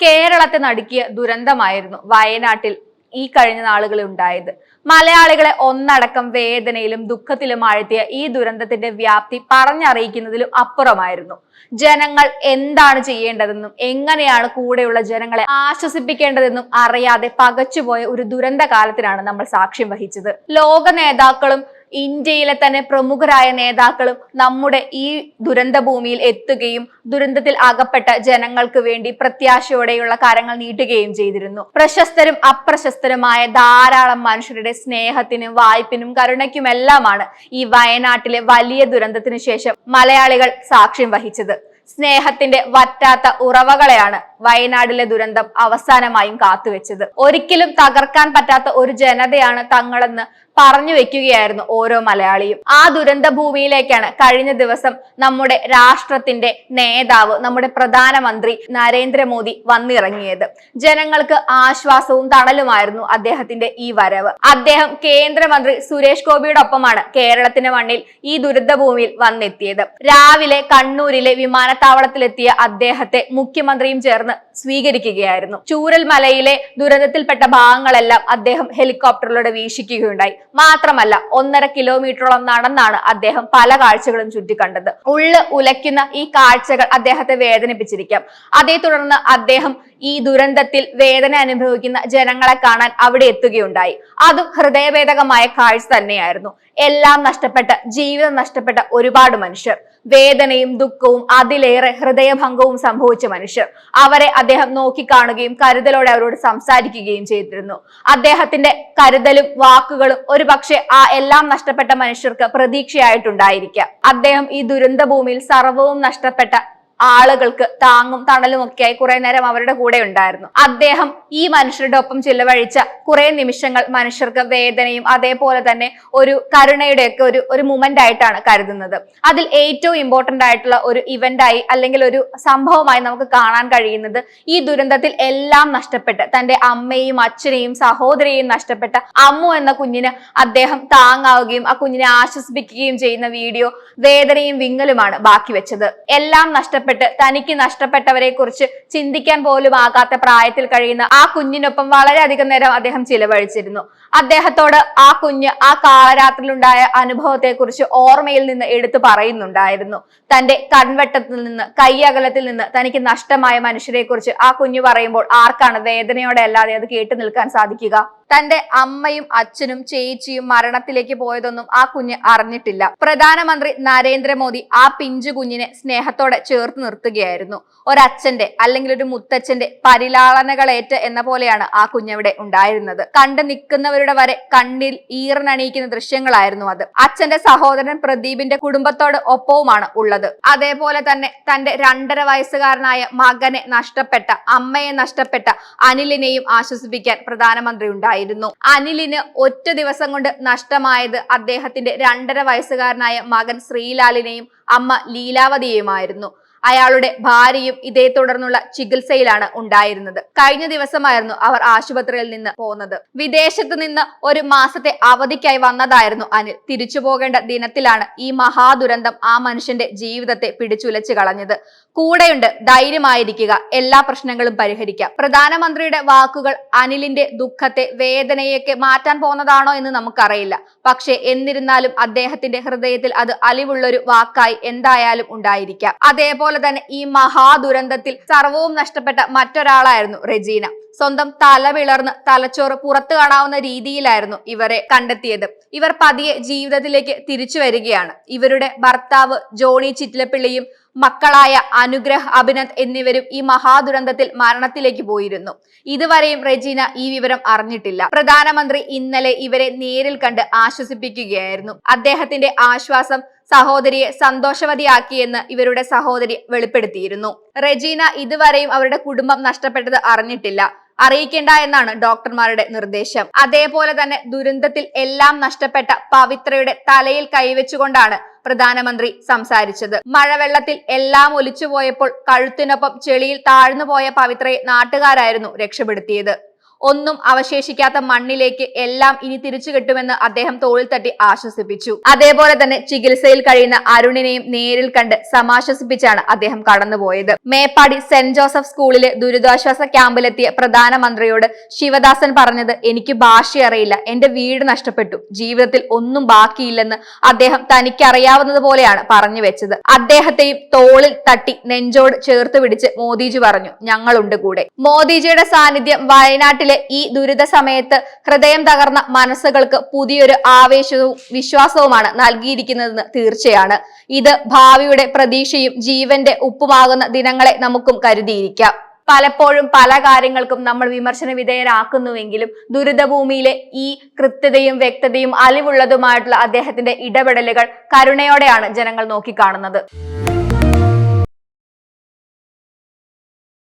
കേരളത്തെ നടുക്കിയ ദുരന്തമായിരുന്നു വയനാട്ടിൽ ഈ കഴിഞ്ഞ നാളുകളിൽ ഉണ്ടായത്. മലയാളികളെ ഒന്നടക്കം വേദനയിലും ദുഃഖത്തിലും ആഴ്ത്തിയ ഈ ദുരന്തത്തിന്റെ വ്യാപ്തി പറഞ്ഞറിയിക്കുന്നതിലും അപ്പുറമായിരുന്നു. ജനങ്ങൾ എന്താണ് ചെയ്യേണ്ടതെന്നും എങ്ങനെയാണ് കൂടെയുള്ള ജനങ്ങളെ ആശ്വസിപ്പിക്കേണ്ടതെന്നും അറിയാതെ പകച്ചുപോയ ഒരു ദുരന്ത കാലത്തിനാണ് നമ്മൾ സാക്ഷ്യം വഹിച്ചത്. ലോക നേതാക്കളും ഇന്ത്യയിലെ തന്നെ പ്രമുഖരായ നേതാക്കളും നമ്മുടെ ഈ ദുരന്ത ഭൂമിയിൽ എത്തുകയും ദുരന്തത്തിൽ അകപ്പെട്ട ജനങ്ങൾക്ക് വേണ്ടി പ്രത്യാശയോടെയുള്ള കാര്യങ്ങൾ നീട്ടുകയും ചെയ്തിരുന്നു. പ്രശസ്തരും അപ്രശസ്തരുമായ ധാരാളം മനുഷ്യരുടെ സ്നേഹത്തിനും വായ്പിനും കരുണയ്ക്കുമെല്ലാമാണ് ഈ വയനാട്ടിലെ വലിയ ദുരന്തത്തിനു ശേഷം മലയാളികൾ സാക്ഷ്യം വഹിച്ചത്. സ്നേഹത്തിന്റെ വറ്റാത്ത ഉറവകളെയാണ് വയനാടിലെ ദുരന്തം അവസാനമായും കാത്തുവെച്ചത്. ഒരിക്കലും തകർക്കാൻ പറ്റാത്ത ഒരു ജനതയാണ് തങ്ങളെന്ന് പറഞ്ഞു വെക്കുകയായിരുന്നു ഓരോ മലയാളിയും. ആ ദുരന്ത ഭൂമിയിലേക്കാണ് കഴിഞ്ഞ ദിവസം നമ്മുടെ രാഷ്ട്രത്തിന്റെ നേതാവ് നമ്മുടെ പ്രധാനമന്ത്രി നരേന്ദ്രമോദി വന്നിറങ്ങിയത്. ജനങ്ങൾക്ക് ആശ്വാസവും തണലുമായിരുന്നു അദ്ദേഹത്തിന്റെ ഈ വരവ്. അദ്ദേഹം കേന്ദ്രമന്ത്രി സുരേഷ് ഗോപിയോടൊപ്പമാണ് കേരളത്തിന്റെ മണ്ണിൽ ഈ ദുരന്ത ഭൂമിയിൽ വന്നെത്തിയത്. രാവിലെ കണ്ണൂരിലെ വിമാനത്താവളത്തിലെത്തിയ അദ്ദേഹത്തെ മുഖ്യമന്ത്രിയും ചേർന്ന് സ്വീകരിക്കുകയായിരുന്നു. ചൂരൽമലയിലെ ദുരന്തത്തിൽപ്പെട്ട ഭാഗങ്ങളെല്ലാം അദ്ദേഹം ഹെലികോപ്റ്ററിലൂടെ വീക്ഷിക്കുകയുണ്ടായി. മാത്രമല്ല ഒന്നര കിലോമീറ്ററോളം നടന്നാണ് അദ്ദേഹം പല കാഴ്ചകളും ചുറ്റിക്കണ്ടത്. ഉള്ള് ഉലയ്ക്കുന്ന ഈ കാഴ്ചകൾ അദ്ദേഹത്തെ വേദനിപ്പിച്ചിരിക്കാം. അതേ തുടർന്ന് അദ്ദേഹം ഈ ദുരന്തത്തിൽ വേദന അനുഭവിക്കുന്ന ജനങ്ങളെ കാണാൻ അവിടെ എത്തുകയുണ്ടായി. അതും ഹൃദയഭേദകമായ കാഴ്ച തന്നെയായിരുന്നു. എല്ലാം നഷ്ടപ്പെട്ട ജീവിതം നഷ്ടപ്പെട്ട ഒരുപാട് മനുഷ്യർ. വേദനയും ദുഃഖവും അതിലേറെ ഹൃദയഭംഗവും സംഭവിച്ച മനുഷ്യർ. അവരെ അദ്ദേഹം നോക്കിക്കാണുകയും കരുതലോടെ അവരോട് സംസാരിക്കുകയും ചെയ്തിരുന്നു. അദ്ദേഹത്തിന്റെ കരുതലും വാക്കുകളും ഒരു പക്ഷേ ആ എല്ലാം നഷ്ടപ്പെട്ട മനുഷ്യർക്ക് പ്രതീക്ഷയായിട്ടുണ്ടായിരിക്കാം. അദ്ദേഹം ഈ ദുരന്ത ഭൂമിയിൽ സർവവും നഷ്ടപ്പെട്ട ആളുകൾക്ക് താങ്ങും തണലും ഒക്കെയായി കുറെ നേരം അവരുടെ കൂടെ ഉണ്ടായിരുന്നു. അദ്ദേഹം ഈ മനുഷ്യരുടെ ഒപ്പം ചിലവഴിച്ച കുറെ നിമിഷങ്ങൾ മനുഷ്യർക്ക് വേദനയും അതേപോലെ തന്നെ ഒരു കരുണയുടെ ഒക്കെ ഒരു ഒരു മൂമെന്റ് ആയിട്ടാണ് കരുതുന്നത്. അതിൽ ഏറ്റവും ഇമ്പോർട്ടന്റ് ആയിട്ടുള്ള ഒരു ഇവന്റ് ആയി അല്ലെങ്കിൽ ഒരു സംഭവമായി നമുക്ക് കാണാൻ കഴിയുന്നത് ഈ ദുരന്തത്തിൽ എല്ലാം നഷ്ടപ്പെട്ട് തന്റെ അമ്മയും അച്ഛനെയും സഹോദരിയെയും നഷ്ടപ്പെട്ട അമ്മു എന്ന കുഞ്ഞിന് അദ്ദേഹം താങ്ങാവുകയും ആ കുഞ്ഞിനെ ആശ്വസിപ്പിക്കുകയും ചെയ്യുന്ന വീഡിയോ വേദനയും വിങ്ങലുമാണ് ബാക്കി വെച്ചത്. എല്ലാം നഷ്ടപ്പെട്ട് തനിക്ക് നഷ്ടപ്പെട്ടവരെ കുറിച്ച് ചിന്തിക്കാൻ പോലും ആകാത്ത പ്രായത്തിൽ കഴിയുന്ന ആ കുഞ്ഞിനൊപ്പം വളരെയധികം നേരം അദ്ദേഹം ചിലവഴിച്ചിരുന്നു. അദ്ദേഹത്തോട് ആ കുഞ്ഞ് ആ കാലരാത്രിയിലുണ്ടായ അനുഭവത്തെ കുറിച്ച് ഓർമ്മയിൽ നിന്ന് എടുത്തു പറയുന്നുണ്ടായിരുന്നു. തന്റെ കൺവെട്ടത്തിൽ നിന്ന് കൈയകലത്തിൽ നിന്ന് തനിക്ക് നഷ്ടമായ മനുഷ്യരെ കുറിച്ച് ആ കുഞ്ഞു പറയുമ്പോൾ ആർക്കാണ് വേദനയോടെ അല്ലാതെ അത് കേട്ടു നിൽക്കാൻ സാധിക്കുക? തന്റെ അമ്മയും അച്ഛനും ചേച്ചിയും മരണത്തിലേക്ക് പോയതൊന്നും ആ കുഞ്ഞ് അറിഞ്ഞിട്ടില്ല. പ്രധാനമന്ത്രി നരേന്ദ്രമോദി ആ പിഞ്ചു കുഞ്ഞിനെ സ്നേഹത്തോടെ ചേർത്ത് നിർത്തുകയായിരുന്നു. ഒരച്ഛന്റെ അല്ലെങ്കിൽ ഒരു മുത്തച്ഛന്റെ പരിലാളനകളേറ്റ് എന്ന പോലെയാണ് ആ കുഞ്ഞവിടെ ഉണ്ടായിരുന്നത്. കണ്ടു നിൽക്കുന്നവരുടെ വരെ കണ്ണിൽ ഈറനണിയിക്കുന്ന ദൃശ്യങ്ങളായിരുന്നു അത്. അച്ഛന്റെ സഹോദരൻ പ്രദീപിന്റെ കുടുംബത്തോട് ഒപ്പവുമാണ് ഉള്ളത്. അതേപോലെ തന്നെ തന്റെ രണ്ടര വയസ്സുകാരനായ മകനെ നഷ്ടപ്പെട്ട അമ്മയെ നഷ്ടപ്പെട്ട അനിലിനെയും ആശ്വസിപ്പിക്കാൻ പ്രധാനമന്ത്രി ഉണ്ടായിരുന്നു. അനിലിന് ഒറ്റ ദിവസം കൊണ്ട് നഷ്ടമായത് അദ്ദേഹത്തിന്റെ രണ്ടര വയസ്സുകാരനായ മകൻ ശ്രീലാലിനെയും അമ്മ ലീലാവതിയെയുമായിരുന്നു. അയാളുടെ ഭാര്യയും ഇതേ തുടർന്നുള്ള ചികിത്സയിലാണ് ഉണ്ടായിരുന്നത്. കഴിഞ്ഞ ദിവസമായിരുന്നു അവർ ആശുപത്രിയിൽ നിന്ന് പോകുന്നത് വിദേശത്ത് നിന്ന് ഒരു മാസത്തെ അവധിക്കായി വന്നതായിരുന്നു അനിൽ. തിരിച്ചു പോകേണ്ട ദിനത്തിലാണ് ഈ മഹാദുരന്തം ആ മനുഷ്യന്റെ ജീവിതത്തെ പിടിച്ചുലച്ചു കളഞ്ഞത്. കൂടെയുണ്ട് ധൈര്യമായിരിക്കുക എല്ലാ പ്രശ്നങ്ങളും പരിഹരിക്കാം. പ്രധാനമന്ത്രിയുടെ വാക്കുകൾ അനിലിന്റെ ദുഃഖത്തെ വേദനയൊക്കെ മാറ്റാൻ പോകുന്നതാണോ എന്ന് നമുക്കറിയില്ല. പക്ഷേ എന്നിരുന്നാലും അദ്ദേഹത്തിന്റെ ഹൃദയത്തിൽ അത് അലിവുള്ളൊരു വാക്കായി എന്തായാലും ഉണ്ടായിരിക്കാം. അതേപോലെ തന്നെ ഈ മഹാദുരന്തത്തിൽ സർവവും നഷ്ടപ്പെട്ട മറ്റൊരാളായിരുന്നു റെജീന. സ്വന്തം തല വിളർന്ന് തലച്ചോറ് പുറത്തു കാണാവുന്ന രീതിയിലായിരുന്നു ഇവരെ കണ്ടെത്തിയത്. ഇവർ പതിയെ ജീവിതത്തിലേക്ക് തിരിച്ചു വരികയാണ്. ഇവരുടെ ഭർത്താവ് ജോണി ചിറ്റിലപ്പിള്ളിയും മക്കളായ അനുഗ്രഹ് അഭിനന്ദ് എന്നിവരും ഈ മഹാദുരന്തത്തിൽ മരണത്തിലേക്ക് പോയിരുന്നു. ഇതുവരെയും റെജീന ഈ വിവരം അറിഞ്ഞിട്ടില്ല. പ്രധാനമന്ത്രി ഇന്നലെ ഇവരെ നേരിൽ കണ്ട് ആശ്വസിപ്പിക്കുകയായിരുന്നു. അദ്ദേഹത്തിന്റെ ആശ്വാസം സഹോദരിയെ സന്തോഷവതിയാക്കിയെന്ന് ഇവരുടെ സഹോദരി വെളിപ്പെടുത്തിയിരുന്നു. റെജീന ഇതുവരെയും അവരുടെ കുടുംബം നഷ്ടപ്പെട്ടത് അറിഞ്ഞിട്ടില്ല. അറിയിക്കേണ്ട എന്നാണ് ഡോക്ടർമാരുടെ നിർദ്ദേശം. അതേപോലെ തന്നെ ദുരന്തത്തിൽ എല്ലാം നഷ്ടപ്പെട്ട പവിത്രയുടെ തലയിൽ കൈവച്ചുകൊണ്ടാണ് പ്രധാനമന്ത്രി സംസാരിച്ചത്. മഴവെള്ളത്തിൽ എല്ലാം ഒലിച്ചുപോയപ്പോൾ കഴുത്തിനൊപ്പം ചെളിയിൽ താഴ്ന്നുപോയ പവിത്രയെ നാട്ടുകാരായിരുന്നു രക്ഷപ്പെടുത്തിയത്. ഒന്നും അവശേഷിക്കാത്ത മണ്ണിലേക്ക് എല്ലാം ഇനി തിരിച്ചു കിട്ടുമെന്ന് അദ്ദേഹം തോളിൽ തട്ടി ആശ്വസിപ്പിച്ചു. അതേപോലെ തന്നെ ചികിത്സയിൽ കഴിയുന്ന അരുണിനെയും നേരിൽ കണ്ട് സമാശ്വസിപ്പിച്ചാണ് അദ്ദേഹം കടന്നുപോയത്. മേപ്പാടി സെന്റ് ജോസഫ് സ്കൂളിലെ ദുരിതാശ്വാസ ക്യാമ്പിലെത്തിയ പ്രധാനമന്ത്രിയോട് ശിവദാസൻ പറഞ്ഞത് എനിക്ക് ഭാഷ അറിയില്ല എന്റെ വീട് നഷ്ടപ്പെട്ടു. ജീവിതത്തിൽ ഒന്നും ബാക്കിയില്ലെന്ന് അദ്ദേഹം തനിക്ക് അറിയാവുന്നതുപോലെയാണ് പറഞ്ഞു വെച്ചത്. അദ്ദേഹത്തെയും തോളിൽ തട്ടി നെഞ്ചോട് ചേർത്ത് പിടിച്ച് മോദിജി പറഞ്ഞു ഞങ്ങളുണ്ട് കൂടെ. മോദിജിയുടെ സാന്നിധ്യം വയനാട്ടിലെ ഈ ദുരിത സമയത്ത് ഹൃദയം തകർന്ന മനസ്സുകൾക്ക് പുതിയൊരു ആവേശവും വിശ്വാസവുമാണ് നൽകിയിരിക്കുന്നതെന്ന് തീർച്ചയാണ്. ഇത് ഭാവിയുടെ പ്രതീക്ഷയും ജീവന്റെ ഉപ്പുമാകുന്ന ദിനങ്ങളെ നമുക്കും കരുതിയിരിക്കാം. പലപ്പോഴും പല കാര്യങ്ങൾക്കും നമ്മൾ വിമർശന വിധേയരാക്കുന്നുവെങ്കിലും ദുരിതഭൂമിയിലെ ഈ കൃത്യതയും വ്യക്തതയും അലിവുള്ളതുമായിട്ടുള്ള അദ്ദേഹത്തിന്റെ ഇടപെടലുകൾ കരുണയോടെയാണ് ജനങ്ങൾ നോക്കിക്കാണുന്നത്.